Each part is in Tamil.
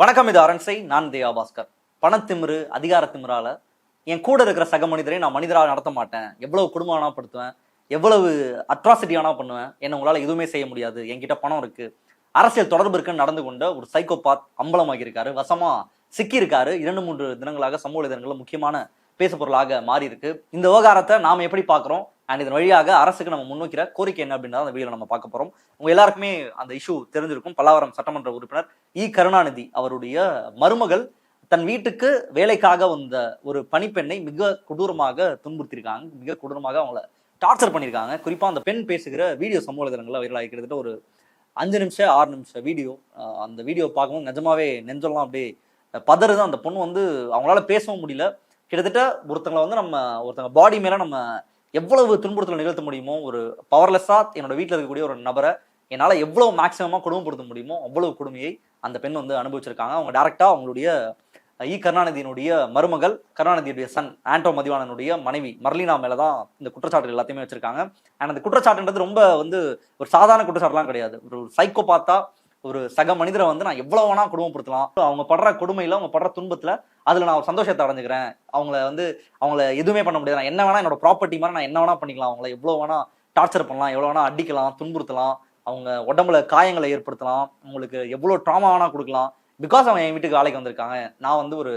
வணக்கம் இது அரண்சை. நான் தேவா பாஸ்கர் பணத்திமிரு அதிகார திமிரால என் கூட இருக்கிற சக மனிதரை நான் மனிதராக நடத்த மாட்டேன். எவ்வளவு குடும்பம் வேணா படுத்துவேன் எவ்வளவு அட்ராசிட்டி வேணா பண்ணுவேன் என்ன உங்களால் எதுவுமே செய்ய முடியாது. என்கிட்ட பணம் இருக்கு. அரசியல் தொடர்பு இருக்குன்னு நடந்து கொண்ட ஒரு சைக்கோபாத் அம்பலமாகி இருக்காரு வசமா சிக்கி இருக்காரு இரண்டு மூன்று தினங்களாக சமூக வலைதளங்கள்ல முக்கியமான பேசுபொருளாக மாறியிருக்கு. மாறி இருக்கு இந்த விவகாரத்தை நாம் எப்படி பார்க்குறோம்? அண்ட் இதன் வழியாக அரசுக்கு நம்ம முன்வைக்கிற கோரிக்கை என்ன அப்படின்றத அந்த வீடியோ நம்ம பார்க்க போறோம். உங்க எல்லாருக்குமே அந்த இஷ்யூ தெரிஞ்சிருக்கும். பல்லாவரம் சட்டமன்ற உறுப்பினர் இ. கருணாநிதி அவருடைய மருமகள் தன் வீட்டுக்கு வேலைக்காக வந்த ஒரு பணிப்பெண்ணை மிக கொடூரமாக துன்புறுத்தியிருக்காங்க. மிக கொடூரமாக அவங்கள டார்ச்சர் பண்ணியிருக்காங்க. குறிப்பா அந்த பெண் பேசுகிற வீடியோ சமூக வலைதளங்களில் வைரலாகி கிட்டத்தட்ட ஒரு அஞ்சு நிமிஷம் ஆறு நிமிஷம் வீடியோ. அந்த வீடியோ பார்க்கும்போது நிஜமாவே நெஞ்செல்லாம் அப்படியே பதறுது. அந்த பொண்ணு வந்து அவங்களால பேசவும் முடியல. கிட்டத்தட்ட ஒருத்தங்களை வந்து நம்ம ஒருத்தங்க பாடி மேல நம்ம எவ்வளவு துன்புறுத்தல் நிகழ்த்த முடியுமோ ஒரு பவர்லெஸ்ஸா என்னோட வீட்டில் இருக்கக்கூடிய ஒரு நபரை என்னால் எவ்வளவு மேக்ஸிமமாக கொடுமைப்படுத்த முடியுமோ அவ்வளவு கொடுமையை அந்த பெண் வந்து அனுபவிச்சிருக்காங்க. அவங்க டேரக்டா அவங்களுடைய இ கருணாநிதியினுடைய மருமகள் கருணாநிதியுடைய சன் ஆண்டோ மதிவானனுடைய மனைவி மர்லினா மேல தான் இந்த குற்றச்சாட்டு எல்லாத்தையுமே வச்சிருக்காங்க. அண்ட் அந்த குற்றச்சாட்டுன்றது ரொம்ப வந்து ஒரு சாதாரண குற்றச்சாட்டுலாம் கிடையாது. ஒரு சைக்கோ பார்த்தா ஒரு சக மனிதரை வந்து நான் எவ்வளவு வேணா குடும்பப்படுத்தலாம். அவங்க படுற கொடுமையில அவங்க படுற துன்பத்துல அதுல நான் ஒரு சந்தோஷத்தை அடைஞ்சுக்கிறேன். அவங்கள வந்து அவங்கள எதுவுமே பண்ண முடியாது. நான் என்ன வேணா என்னோட ப்ராப்பர்ட்டி மாதிரி நான் என்ன வேணா பண்ணிக்கலாம். அவங்கள எவ்வளவு வேணா டார்ச்சர் பண்ணலாம். எவ்வளவு வேணா அடிக்கலாம் துன்புறுத்தலாம். அவங்க உடம்புல காயங்களை ஏற்படுத்தலாம். அவங்களுக்கு எவ்வளவு ட்ராமா வேணா கொடுக்கலாம். பிகாஸ் அவங்க என் வீட்டுக்கு வேலைக்கு வந்திருக்காங்க. நான் வந்து ஒரு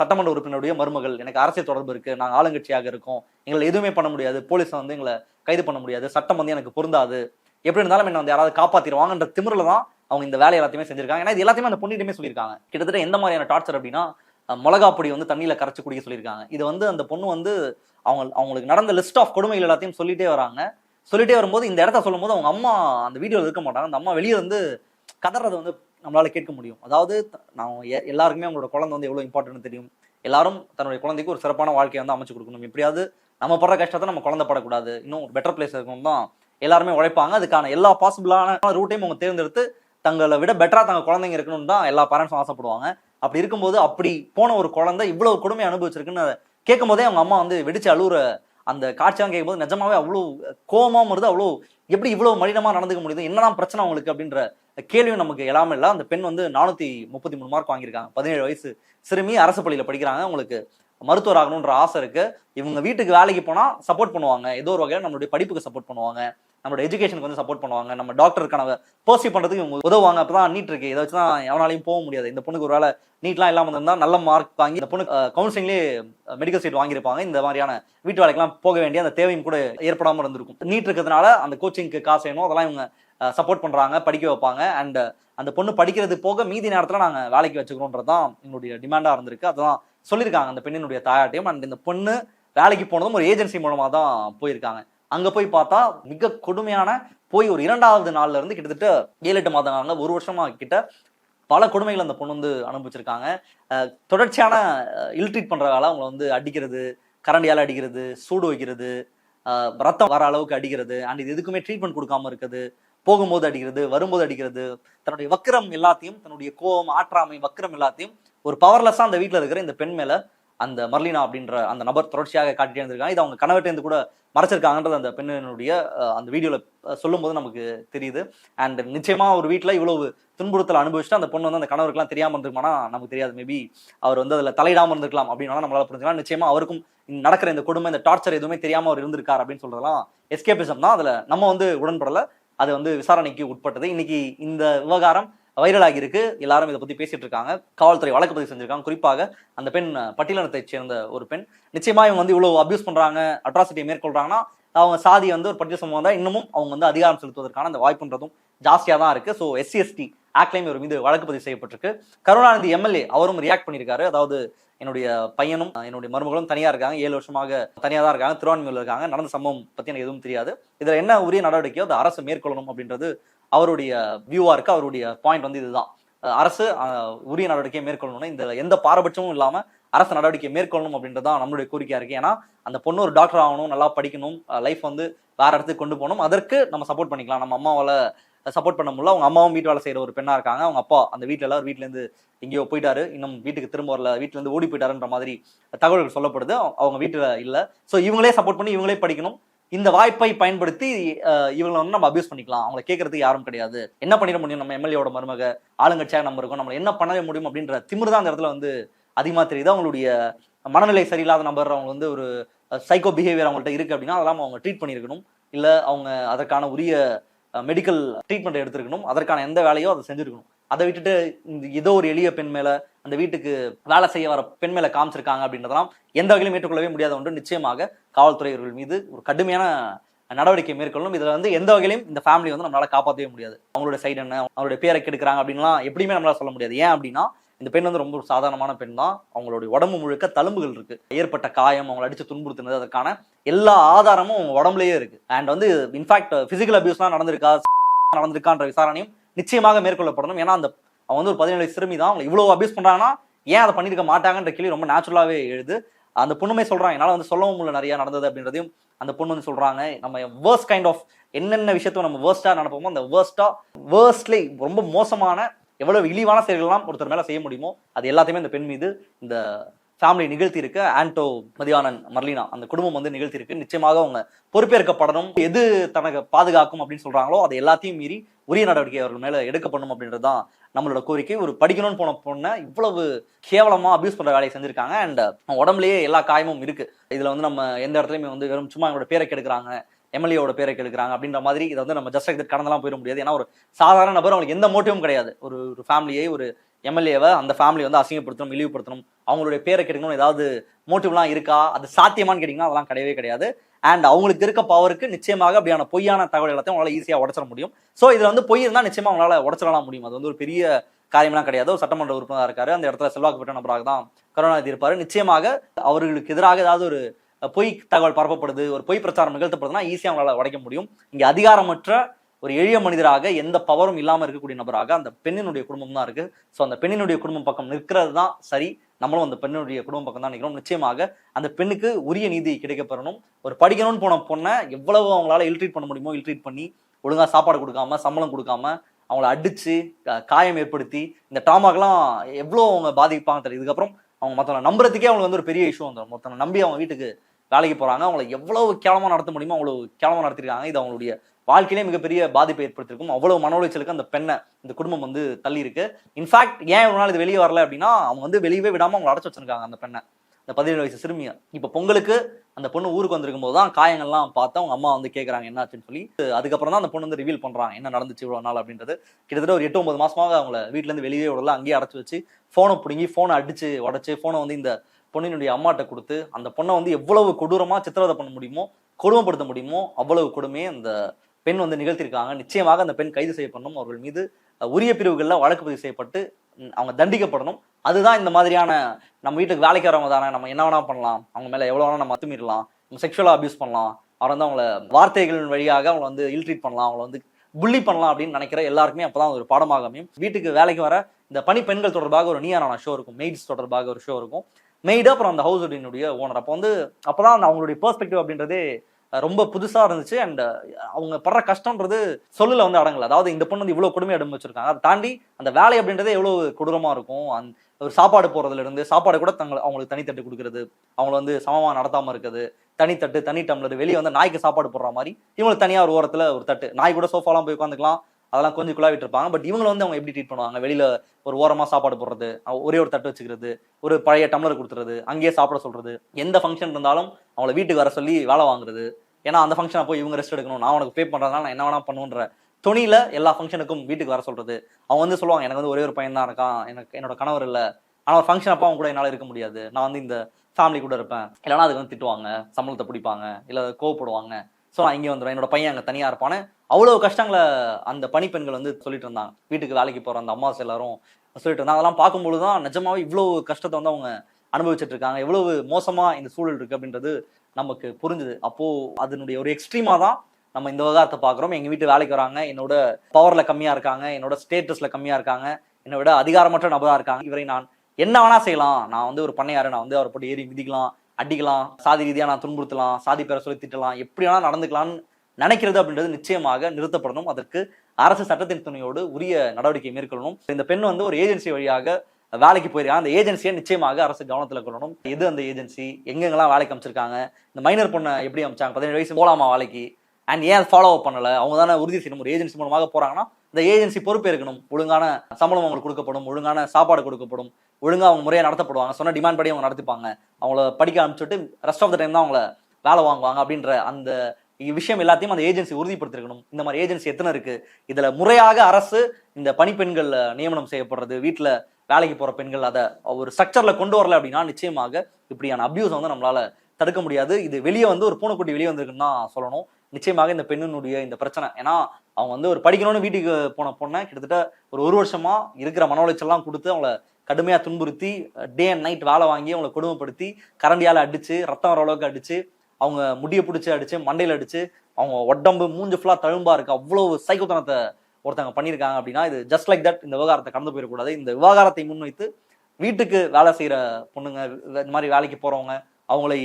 சட்டமன்ற உறுப்பினருடைய மருமகள். எனக்கு அரசியல் தொடர்பு இருக்கு. நாங்கள் ஆளுங்கட்சியாக இருக்கோம். எங்களை எதுவுமே பண்ண முடியாது. போலீஸ் வந்து எங்களை கைது பண்ண முடியாது. சட்டம் வந்து எனக்கு பொருந்தாது. எப்படி இருந்தாலும் என்ன வந்து யாராவது காப்பாத்திடுவாங்கன்ற திமிரில் தான் அவங்க இந்த வேலை எல்லாத்தையுமே செஞ்சிருக்காங்க. ஏன்னா இது எல்லாத்தையுமே அந்த பொண்ணுகிட்டமே சொல்லியிருக்காங்க. கிட்டத்தட்ட எந்த மாதிரியான டார்ச்சர் அப்படின்னா மிளகா பொடி வந்து தண்ணியில் கரைச்சி குடிக்க சொல்லியிருக்காங்க. இது வந்து அந்த பொண்ணு வந்து அவங்க அவங்களுக்கு நடந்த லிஸ்ட் ஆஃப் கொடுமைகள் எல்லாத்தையும் சொல்லிட்டே வராங்க. சொல்லிட்டே வரும்போது இந்த இடத்த சொல்லும்போது அவங்க அம்மா அந்த வீடியோவில் இருக்க மாட்டாங்க. அந்த அம்மா வெளியே வந்து கதறதை வந்து நம்மளால கேட்க முடியும். அதாவது நான் எ- எல்லாருக்குமே அவங்களோட குழந்தை வந்து எவ்வளோ இம்பார்ட்டன்ட் தெரியும். எல்லாரும் தன்னுடைய குழந்தைக்கு ஒரு சிறப்பான வாழ்க்கையை வந்து அமைச்சு கொடுக்கணும். எப்படியாவது நம்ம படுற கஷ்டத்தை நம்ம குழந்தை படக்கூடாது. இன்னும் பெட்டர் பிளேஸ் இருக்கணும் தான் எல்லாருமே உழைப்பாங்க. அதுக்கான எல்லா பாசிபிளான ரூட்டையும் அவங்க தேர்ந்தெடுத்து தங்களை விட பெட்டரா தங்க குழந்தைங்க இருக்கணும்னு தான் எல்லா பேரண்ட்ஸும் ஆசைப்படுவாங்க. அப்படி இருக்கும்போது அப்படி போன ஒரு குழந்தை இவ்வளவு கொடுமை அனுபவிச்சிருக்குன்னு கேட்கும் போதே அவங்க அம்மா வந்து வெடிச்சு அழுவுற அந்த காட்சியெல்லாம் கேட்கும்போது நிஜமாவே அவ்வளோ கோபமாகவும் வருது அவ்வளோ எப்படி இவ்வளவு மலினமா நடந்துக்க முடியுது என்னதான் பிரச்சனை அவங்களுக்கு அப்படின்ற கேள்வியும் நமக்கு எல்லாமே இல்லை. அந்த பெண் வந்து நானூத்தி முப்பத்தி மூணு மார்க் வாங்கியிருக்காங்க. பதினேழு வயசு சிறுமி அரசு பள்ளியில படிக்கிறாங்க. அவங்களுக்கு மருத்துவர் ஆகணுன்ற ஆசை இருக்கு. இவங்க வீட்டுக்கு வேலைக்கு போனால் சப்போர்ட் பண்ணுவாங்க. ஏதோ ஒரு வகையில் நம்மளுடைய படிப்புக்கு சப்போர்ட் பண்ணுவாங்க. நம்மளோட எஜுகேஷனுக்கு வந்து சப்போர்ட் பண்ணுவாங்க. நம்ம டாக்டருக்கான பர்சி பண்ணுறதுக்கு இவங்க உதவுவாங்க. அப்பதான் நீட் இருக்கு. இதை வச்சு தான் எவனாலையும் போக முடியாது. இந்த பொண்ணுக்கு ஒரு வேலை நீட்லாம் இல்லாமல் இருந்தால் நல்ல மார்க் வாங்கி இந்த பொண்ணு கவுன்சிலிங்லேயே மெடிக்கல் சீட் வாங்கியிருப்பாங்க. இந்த மாதிரியான வீட்டு வேலைக்கெல்லாம் போக வேண்டிய அந்த தேவையும் கூட ஏற்படாமல் இருந்திருக்கும். நீட் இருக்கிறதுனால அந்த கோச்சிங்க்கு காசு வேணும். அதெல்லாம் இவங்க சப்போர்ட் பண்ணுறாங்க படிக்க வைப்பாங்க. அண்ட் அந்த பொண்ணு படிக்கிறது போக மீதி நேரத்தில் நாங்கள் வேலைக்கு வச்சுக்கிறோன்றது தான் எங்களுடைய டிமாண்டாக இருந்திருக்கு. அதுதான் சொல்லியிருக்காங்க. அந்த பெண்ணினுடைய தாயாட்டையும் அண்ட் இந்த பொண்ணு வேலைக்கு போனதும் ஒரு ஏஜென்சி மூலமாக தான் போயிருக்காங்க. அங்கே போய் பார்த்தா மிக கொடுமையான போய் ஒரு இரண்டாவது நாள்ல இருந்து கிட்டத்தட்ட ஏழு எட்டு மாதங்க ஒரு வருஷமா கிட்ட பல கொடுமைகள் அந்த பொண்ணு வந்து அனுபவிச்சிருக்காங்க. தொடர்ச்சியான இல்ட்ரீட் பண்ற வேலை அவங்கள வந்து அடிக்கிறது கரண்டியால் அடிக்கிறது சூடு வைக்கிறது ரத்தம் வர அளவுக்கு அடிக்கிறது அண்ட் இது எதுக்குமே ட்ரீட்மெண்ட் கொடுக்காம இருக்குது. போகும்போது அடிக்கிறது வரும்போது அடிக்கிறது தன்னுடைய வக்கிரம் எல்லாத்தையும் தன்னுடைய கோபம் ஆற்றாமை வக்கிரம் எல்லாத்தையும் ஒரு பவர்லெஸ்ஸாக அந்த வீட்டில் இருக்கிற இந்த பெண் மேலே அந்த மர்லினா அப்படின்ற அந்த நபர் தொடர்ச்சியாக காட்டிட்டே இருந்திருக்காங்க. இது அவங்க கணவர்கிட்ட கூட மறைச்சிருக்காங்கன்றது அந்த பெண்ணினுடைய அந்த வீடியோவில் சொல்லும்போது நமக்கு தெரியுது. அண்ட் நிச்சயமாக ஒரு வீட்டில் இவ்வளவு துன்புறுத்தல் அனுபவிச்சுட்டு அந்த பொண்ணு வந்து அந்த கணவருக்குலாம் தெரியாமல் இருந்திருக்குமானா நமக்கு தெரியாது. மேபி அவர் வந்து அதில் தலையிடாமல் இருந்திருக்கலாம் அப்படின்னு நம்மளால புரிஞ்சுக்கலாம். நிச்சயமாக அவருக்கும் நடக்கிற இந்த கொடுமை இந்த டார்ச்சர் எதுவுமே தெரியாமல் அவர் இருந்திருக்கார் அப்படின்னு சொல்றதெல்லாம் எஸ்கேபிசம் தான். அதில் நம்ம வந்து உடன்படலை. அது வந்து விசாரணைக்கு உட்பட்டது. இன்னைக்கு இந்த விவகாரம் வைரலாகி இருக்கு எல்லாரும் இதை பத்தி பேசிட்டு இருக்காங்க காவல்துறை வழக்கு பதிவு செஞ்சிருக்காங்க. குறிப்பாக அந்த பெண் அஹ், பட்டியலினத்தை சேர்ந்த ஒரு பெண். நிச்சயமா இவங்க வந்து இவ்வளவு அபியூஸ் பண்றாங்க அட்ராசிட்டியை மேற்கொள்றாங்கன்னா அவங்க சாதி வந்து ஒரு பட்டியல் சமூகம் தான். இன்னமும் அவங்க வந்து அதிகாரம் செலுத்துவதற்கான அந்த வாய்ப்புன்றதும் ஜாஸ்தியா தான் இருக்கு ஸோ எஸ்சி எஸ்டி ஆக்லைம் இவர் மீது வழக்கு பதிவு செய்யப்பட்டிருக்கு. கருணாநிதி எம்எல்ஏ அவரும் ரியாக்ட் பண்ணியிருக்காரு. அதாவது என்னுடைய பையனும் என்னுடைய மருமகளும் தனியாக இருக்காங்க. ஏழு வருஷமாக தனியாக தான் இருக்காங்க. திருவான்மையில் இருக்காங்க. நடந்த சம்பவம் பற்றி எனக்கு எதுவும் தெரியாது. இதில் என்ன உரிய நடவடிக்கையோ அதை அரசு மேற்கொள்ளணும் அப்படின்றது அவருடைய வியூவாக இருக்குது அவருடைய பாயிண்ட் வந்து இதுதான். அரசு உரிய நடவடிக்கையை மேற்கொள்ளணும் இந்த எந்த பாரபட்சமும் இல்லாமல் அரசு நடவடிக்கை மேற்கொள்ளணும் அப்படின்றது தான் நம்மளுடைய கோரிக்கையாக இருக்குது ஏன்னா அந்த பொண்ணு ஒரு டாக்டர் ஆகணும் நல்லா படிக்கணும் லைஃப் வந்து வேற இடத்துக்கு கொண்டு போகணும். அதற்கு நம்ம சப்போர்ட் பண்ணிக்கலாம். நம்ம அம்மாவால் சப்போர்ட் பண்ண முடியல. அவங்க அம்மாவும் வீட்டு வேலை செய்கிற ஒரு பெண்ணாக இருக்காங்க. அவங்க அப்பா அந்த வீட்டில் எல்லாரும் வீட்டிலேருந்து எங்கேயோ போயிட்டாரு. இன்னும் வீட்டுக்கு திரும்ப வரல. வீட்டிலேருந்து ஓடி போயிட்டாருன்ற மாதிரி தகவல்கள் சொல்லப்படுது. அவங்க வீட்டில் இல்லை. ஸோ இவங்களே சப்போர்ட் பண்ணி இவங்களே படிக்கணும். இந்த வாய்ப்பை பயன்படுத்தி இவங்களை வந்து நம்ம அபியூஸ் பண்ணிக்கலாம். அவங்களை கேட்கறதுக்கு யாரும் கிடையாது. என்ன பண்ணிட முடியும்? நம்ம எம்எல்ஏவோட மருமக ஆளுங்கட்சியாக நம்ம இருக்கோம். நம்மளை என்ன பண்ண முடியும் அப்படின்ற திமிர் தான் அந்த இடத்துல வந்து அதிகமாக தெரியுது. அவங்களுடைய மனநிலை சரியில்லாத நபர் அவங்க வந்து ஒரு சைக்கோ பிஹேவியர் அவங்கள்ட்ட இருக்கு அப்படின்னா அதெல்லாம் அவங்க ட்ரீட் பண்ணியிருக்கணும். இல்லை அவங்க அதற்கான உரிய மெடிக்கல் ட்ரீட்மெண்ட் எடுத்திருக்கணும். அதற்கான எந்த வேலையோ அதை செஞ்சிருக்கணும். அதை விட்டுட்டு இந்த ஏதோ ஒரு எளிய பெண் மேல அந்த வீட்டுக்கு வேலை செய்ய வர பெண் மேல காமிச்சிருக்காங்க அப்படின்றதெல்லாம் எந்த வகையிலும் ஏற்றுக்கொள்ளவே முடியாத ஒன்று. நிச்சயமாக காவல்துறையர்கள் மீது ஒரு கடுமையான நடவடிக்கை மேற்கொள்ளும் இதுல வந்து எந்த வகையிலும் இந்த ஃபேமிலி வந்து நம்மளால காப்பாற்றவே முடியாது. அவங்களோட சைடு என்ன? அவங்களுடைய பேரை கெடுக்கிறாங்க அப்படின்லாம் எப்படியுமே நம்மளால சொல்ல முடியாது. ஏன் அப்படின்னா இந்த பெண் வந்து ரொம்ப ஒரு சாதாரணமான பெண் தான். அவங்களுடைய உடம்பு முழுக்க தழும்புகள் இருக்கு. ஏற்பட்ட காயம் அவங்களை அடிச்சு துன்புறுத்தினது அதற்கான எல்லா ஆதாரமும் அவங்க உடம்புலயே இருக்கு. அண்ட் வந்து இன்ஃபேக்ட் பிசிக்கல் அபியூஸ்லாம் நடந்திருக்கா நடந்திருக்கான்ற விசாரணையும் நிச்சயமாக மேற்கொள்ளப்படணும். ஏன்னா அந்த அவங்க வந்து ஒரு பதினேழு சிறுமி தான். அவங்க இவ்வளவு அபியூஸ் பண்றாங்கன்னா ஏன் அதை பண்ணிருக்க மாட்டாங்கன்ற கேள்வி ரொம்ப நேச்சுரலாவே எழுது. அந்த பொண்ணுமே சொல்றாங்க என்னால் வந்து சொல்லவும் முடியல நிறைய நடந்தது அப்படின்றதையும் அந்த பொண்ணு வந்து சொல்றாங்க. நம்ம வேர்ஸ்ட் கைண்ட் ஆஃப் என்னென்ன விஷயத்த நம்ம வேர்ஸ்டா நடப்போமோ அந்த வேர்ஸ்டா வேர்ஸ்ட்லி ரொம்ப மோசமான எவ்வளவு இழிவான செயல்கள்லாம் ஒருத்தர் மேல செய்ய முடியுமோ அது எல்லாத்தையுமே இந்த பெண் மீது இந்த ஃபேமிலி நிகழ்த்திருக்கு ஆண்டோ மதியானன் மர்லினா அந்த குடும்பம் வந்து நிகழ்த்தி இருக்கு. நிச்சயமாக அவங்க பொறுப்பேற்கப்படணும். எது தனக்கு பாதுகாக்கும் அப்படின்னு சொல்றாங்களோ அதை எல்லாத்தையும் மீறி உரிய நடவடிக்கை அவர்கள் மேல எடுக்கப்படணும் அப்படின்றது தான் நம்மளோட கோரிக்கை. ஒரு படிக்கணும்னு போன பொண்ணை இவ்வளவு கேவலமா அபியூஸ் பண்ற வேலையை செஞ்சிருக்காங்க. அண்ட் உடம்புலயே எல்லா காயமும் இருக்கு. இதுல வந்து நம்ம எந்த இடத்துலயுமே வந்து வெறும் சும்மா அவங்களோட பேரை கெடுக்குறாங்க. எம்எல்ஏவோட பேரை கெடுக்குறாங்க அப்படின்ற மாதிரி இதை வந்து நம்ம ஜஸ்ட் இது கடந்தெல்லாம் போயிட முடியாது. ஏன்னா ஒரு சாதாரண நபர் அவங்களுக்கு எந்த மோட்டிவும் கிடையாது. ஒரு ஒரு ஃபேமிலியை ஒரு எம்எல்ஏவை அந்த ஃபேமிலி வந்து அசிங்கப்படுத்தணும் இழிவுபடுத்தணும் அவங்களுடைய பேரை கெடுக்கணும் ஏதாவது மோட்டிவ்லாம் இருக்கா? அது சாத்தியமான்னு கேட்டிங்கன்னா அதெல்லாம் கிடையவே கிடையாது. அண்ட் அவங்களுக்கு இருக்க பவருக்கு நிச்சயமாக அப்படியான பொய்யான தகவல் எல்லாத்தையும் அவங்களால ஈஸியாக உடச்சிட முடியும். ஸோ இதில் வந்து பொய் இருந்தால் நிச்சயமாக அவங்களால உடச்சிடலாம் முடியும். அது வந்து ஒரு பெரிய காரியம்லாம் கிடையாது. ஒரு சட்டமன்ற உறுப்பினராக இருக்காரு. அந்த இடத்துல செல்வாக்கு பெற்ற நபராக தான் கருணாநிதி இருப்பார். நிச்சயமாக அவர்களுக்கு எதிராக ஏதாவது ஒரு பொய் தகவல் பரப்பப்படுது ஒரு பொய் பிரச்சாரம் நிகழ்த்தப்படுதுன்னா ஈஸியாக அவங்களால உடைக்க முடியும். இங்கே அதிகாரமற்ற ஒரு எளிய மனிதராக எந்த பவரும் இல்லாமல் இருக்கக்கூடிய நபராக அந்த பெண்ணினுடைய குடும்பம் தான் இருக்கு. ஸோ அந்த பெண்ணினுடைய குடும்பம் பக்கம் நிற்கிறது தான் சரி. நம்மளும் அந்த பெண்ணுடைய குடும்பம் பக்கம் தான் நிற்கிறோம். நிச்சயமாக அந்த பெண்ணுக்கு உரிய நீதி கிடைக்கப்பெறணும். ஒரு படிக்கணும்னு போன பொண்ணை எவ்வளவு அவங்களால இல்ட்ரீட் பண்ண முடியுமோ இல்ட்ரீட் பண்ணி ஒழுங்காக சாப்பாடு கொடுக்காம சம்பளம் கொடுக்காம அவங்கள அடித்து காயம் ஏற்படுத்தி இந்த ட்ராமாக்கெல்லாம் எவ்வளோ அவங்க பாதிப்பாங்க தெரியும் இதுக்கப்புறம் அவங்க மற்றவங்க நம்புறதுக்கே அவங்களுக்கு வந்து ஒரு பெரிய இஷ்யூ வந்துடும் மொத்தவங்க நம்பி அவங்க வீட்டுக்கு வேலைக்கு போறாங்க. அவங்கள எவ்வளவு கேவலமாக நடத்த முடியுமோ அவ்வளவு கேவலமா நடத்திருக்காங்க. இது அவங்களுடைய வாழ்க்கையிலே மிகப்பெரிய பாதிப்பை ஏற்படுத்திருக்கும் அவ்வளவு மன உளைச்சலுக்கு அந்த பெண்ணை இந்த குடும்பம் வந்து தள்ளி இருக்கு இன்ஃபேக்ட் ஏன் ஒரு நாள் இது வெளியே வரல அப்படின்னா அவங்க வந்து வெளியவே விடாம அவங்க அடைச்சு வச்சிருக்காங்க அந்த பெண்ணை. அந்த பதினேழு வயசு சிறுமியை. இப்போ பொங்கலுக்கு அந்த பொண்ணு ஊருக்கு வந்திருக்கும் போது தான் காயங்கள்லாம் பார்த்து அவங்க அம்மா வந்து கேட்குறாங்க என்னாச்சுன்னு சொல்லி. அதுக்கப்புறம் தான் அந்த பொண்ணு வந்து ரிவீல் பண்றாங்க என்ன நடந்துச்சு இவ்வளவு நாள்? அப்படின்றது. கிட்டத்தட்ட ஒரு எட்டு ஒன்பது மாசமாக அவங்கள வீட்டிலேருந்து இருந்து வெளியே விடல. அங்கேயே அடைச்சு வச்சு ஃபோனை பிடுங்கி ஃபோனை அடிச்சு உடச்சு ஃபோனை வந்து இந்த பொண்ணினுடைய அம்மாட்ட கொடுத்து அந்த பொண்ணை வந்து எவ்வளவு கொடூரமாக சித்திரவதை பண்ண முடியுமோ கொடுமைப்படுத்த முடியுமோ அவ்வளவு கொடுமையை அந்த பெண் வந்து நிகழ்த்திருக்காங்க நிச்சயமாக அந்த பெண் கைது செய்யப்படணும். அவர்கள் மீது உரிய பிரிவுகளில் வழக்கு பதிவு செய்யப்பட்டு அவங்க தண்டிக்கப்படணும். அதுதான் இந்த மாதிரியான நம்ம வீட்டுக்கு வேலைக்கு வரவங்க தானே நம்ம என்ன வேணா பண்ணலாம். அவங்க மேலே எவ்வளோ வேணா நம்ம அத்துமீறலாம். நம்ம செக்ஷுவலாக அபியூஸ் பண்ணலாம். அவர் வந்து அவங்கள வார்த்தைகளின் வழியாக அவங்கள வந்து இல்ட்ரீட் பண்ணலாம். அவங்கள வந்து புள்ளி பண்ணலாம் அப்படின்னு நினைக்கிற எல்லாருக்குமே அப்போதான் ஒரு பாடமாக அமையும் வீட்டுக்கு வேலைக்கு வர இந்த பணி பெண்கள் தொடர்பாக ஒரு நீயானா ஷோ இருக்கும். மெய்ட்ஸ் தொடர்பாக ஒரு ஷோ இருக்கும். மெய்டு அப்புறம் அந்த ஹவுஸ் உடைய ஓனர் அப்போ வந்து அப்பதான் அந்த அவங்களுடைய பெர்ஸ்பெக்டிவ் அப்படின்றதே ரொம்ப புதுசாக இருந்துச்சு. அண்ட் அவங்க படுற கஷ்டம்ன்றது சொல்லில் வந்து அடங்கல. அதாவது இந்த பொண்ணு வந்து இவ்வளோ கொடுமை அடம் வச்சிருக்காங்க. அதை தாண்டி அந்த வேலை அப்படின்றதே எவ்வளோ கொடூரமாக இருக்கும். அந் ஒரு சாப்பாடு போகிறதுலேருந்து சாப்பாடு கூட தங்களை அவங்களுக்கு தனித்தட்டு கொடுக்கறது. அவங்கள வந்து சமமாக நடத்தாமல் இருக்குது தனித்தட்டு தனி டம்ளர் வெளியே வந்து நாய்க்கு சாப்பாடு போடுற மாதிரி இவங்களுக்கு தனியாக ஒரு ஓரத்தில் ஒரு தட்டு. நாய் கூட சோஃபாலாம் போய் உட்காந்துக்கலாம் அதெல்லாம் கொஞ்சம் குழாவிட்டு இருப்பாங்க பட் இவங்களை வந்து அவங்க எப்படி ட்ரீட் பண்ணுவாங்க? வெளியில ஒரு ஓரமா சாப்பாடு போடுறது ஒரே ஒரு தட்டு வச்சுக்கிறது ஒரு பழைய டம்ளர் கொடுத்துறது அங்கேயே சாப்பிட சொல்றது. எந்த ஃபங்க்ஷன் இருந்தாலும் அவங்கள வீட்டுக்கு வர சொல்லி வேலை வாங்குறது. ஏன்னா அந்த ஃபங்க்ஷனை போய் இவங்க ரெஸ்ட் எடுக்கணும். நான் உனக்கு பே பண்றதுனால நான் என்ன வேணா பண்ணுன்ற துணியில எல்லா ஃபங்க்ஷனுக்கும் வீட்டுக்கு வர சொல்றது. அவங்க வந்து சொல்லுவாங்க எனக்கு வந்து ஒரே ஒரு பையன் தான் இருக்கான். எனக்கு என்னோட கணவர் இல்லை. ஆனால் ஒரு ஃபங்க்ஷன் அப்போ அவங்க கூட என்னால் இருக்க முடியாது. நான் வந்து இந்த ஃபேமிலி கூட இருப்பேன். இல்லைன்னா அதுக்கு வந்து திட்டுவாங்க. சம்பளத்தை பிடிப்பாங்க. இல்லை கோவப்படுவாங்க. ஸோ நான் இங்கே வந்துடுவேன். என்னோட பையன் அங்கே தனியாக இருப்பான்னு அவ்வளோ கஷ்டங்களை அந்த பணிப்பெண்கள் வந்து சொல்லிட்டு இருந்தாங்க. வீட்டுக்கு வேலைக்கு போகிற அந்த அம்மாஸ் எல்லாரும் சொல்லிட்டு இருந்தாங்க. அதெல்லாம் பார்க்கும்பொழுது தான் நிஜமாவே இவ்வளோ கஷ்டத்தை வந்து அவங்க அனுபவிச்சுட்டு இருக்காங்க. எவ்வளவு மோசமாக இந்த சூழல் இருக்கு அப்படின்றது நமக்கு புரிஞ்சுது. அப்போ அதனுடைய ஒரு எக்ஸ்ட்ரீமா தான் நம்ம இந்த விவகாரத்தை பார்க்குறோம். எங்கள் வீட்டு வேலைக்கு வராங்க. என்னோட பவர்ல கம்மியா இருக்காங்க. என்னோட ஸ்டேட்டஸ்ல கம்மியா இருக்காங்க. என்னை விட அதிகாரமற்ற நபராக இருக்காங்க. இவரை நான் என்ன வேணா செய்யலாம். நான் வந்து ஒரு பண்ணையாரு. நான் வந்து அவரை போட்டு ஏறி மிதிக்கலாம் அடிக்கலாம். சாதி ரீதியாக நான் துன்புறுத்தலாம். சாதி பேரை சொல்லி திட்டலாம். எப்படி வேணால் நடந்துக்கலாம்னு நினைக்கிறது அப்படின்றது நிச்சயமாக நிறுத்தப்படணும். அதற்கு அரசு சட்டத்தின் துணையோடு உரிய நடவடிக்கை மேற்கொள்ளணும். இந்த பெண் வந்து ஒரு ஏஜென்சி வழியாக வேலைக்கு போயிருக்காங்க அந்த ஏஜென்சியை நிச்சயமாக அரசு கவனத்தில் கொள்ளணும். எது அந்த ஏஜென்சி? எங்கெங்கெல்லாம் வேலைக்கு அமைச்சிருக்காங்க? இந்த மைனர் பொண்ணை எப்படி அமைச்சாங்க? பதினேழு வயசு போலாமா வேலைக்கு? அண்ட் ஏன் ஃபாலோ அப் பண்ணல? அவங்க தானே உறுதி செய்யணும். ஒரு ஏஜென்சி மூலமாக போறாங்கன்னா இந்த ஏஜென்சி பொறுப்பேற்கணும். ஒழுங்கான சம்பளம் அவங்களுக்கு கொடுக்கப்படும். ஒழுங்கான சாப்பாடு கொடுக்கப்படும். ஒழுங்காக அவங்க முறையாக நடத்தப்படுவாங்க. சொன்ன டிமாண்ட் படி அவங்க நடத்திப்பாங்க. அவங்கள படிக்க அனுப்பிச்சுட்டு ரெஸ்ட் ஆஃப் த டைம் தான் அவங்கள வேலை வாங்குவாங்க அப்படின்ற அந்த விஷயம் எல்லாத்தையும் அந்த ஏஜென்சி உறுதிப்படுத்திருக்கணும். இந்த மாதிரி ஏஜென்சி எத்தனை இருக்கு? இதுல முறையாக அரசு இந்த பணிப்பெண்கள் நியமனம் செய்யப்படுறது வீட்டுல வேலைக்கு போற பெண்கள் அதை ஒரு ஸ்ட்ரக்சர்ல கொண்டு வரல அப்படின்னா நிச்சயமாக இப்படியான அபியூஸ் வந்து நம்மளால தடுக்க முடியாது. இது வெளியே வந்து ஒரு பூனைக்குட்டி வெளியே வந்திருக்குன்னு தான் சொல்லணும். நிச்சயமாக இந்த பெண்ணினுடைய இந்த பிரச்சனை. ஏன்னா அவங்க வந்து ஒரு படிக்கணும்னு வீட்டுக்கு போன பொண்ணை கிட்டத்தட்ட ஒரு ஒரு வருஷமா இருக்கிற மன உளைச்சல்லாம் கொடுத்து அவங்கள கடுமையா துன்புறுத்தி டே அண்ட் நைட் வேலை வாங்கி அவங்கள கொடுமைப்படுத்தி கரண்டியால அடிச்சு ரத்தம் வர அளவுக்கு அடிச்சு அவங்க முடியை பிடிச்சி அடிச்சு மண்டையில அடிச்சு அவங்க உடம்பு மூஞ்சு ஃபுல்லா தழும்பா இருக்கு. அவ்வளவு சைக்கோத்தனத்தை ஒருத்தவங்க பண்ணியிருக்காங்க அப்படின்னா இது ஜஸ்ட் லைக் தட் இந்த விவகாரத்தை கடந்து போயிடக்கூடாது. இந்த விவகாரத்தை முன்வைத்து வீட்டுக்கு வேலை செய்யற பொண்ணுங்க இந்த மாதிரி வேலைக்கு போறவங்க அவங்களை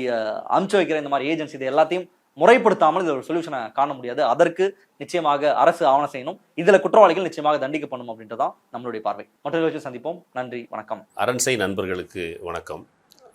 அமுச்சு வைக்கிற இந்த மாதிரி ஏஜென்சி இது எல்லாத்தையும் முறைப்படுத்தாமல் இது ஒரு சொல்யூஷனை காண முடியாது. அதற்கு நிச்சயமாக அரசு ஆவணம் செய்யணும். இதுல குற்றவாளிகள் நிச்சயமாக தண்டிக்கப்படணும் அப்படின்றதான் நம்மளுடைய பார்வை. மற்றொரு சந்திப்போம். நன்றி. வணக்கம். அரண்சை நண்பர்களுக்கு வணக்கம்.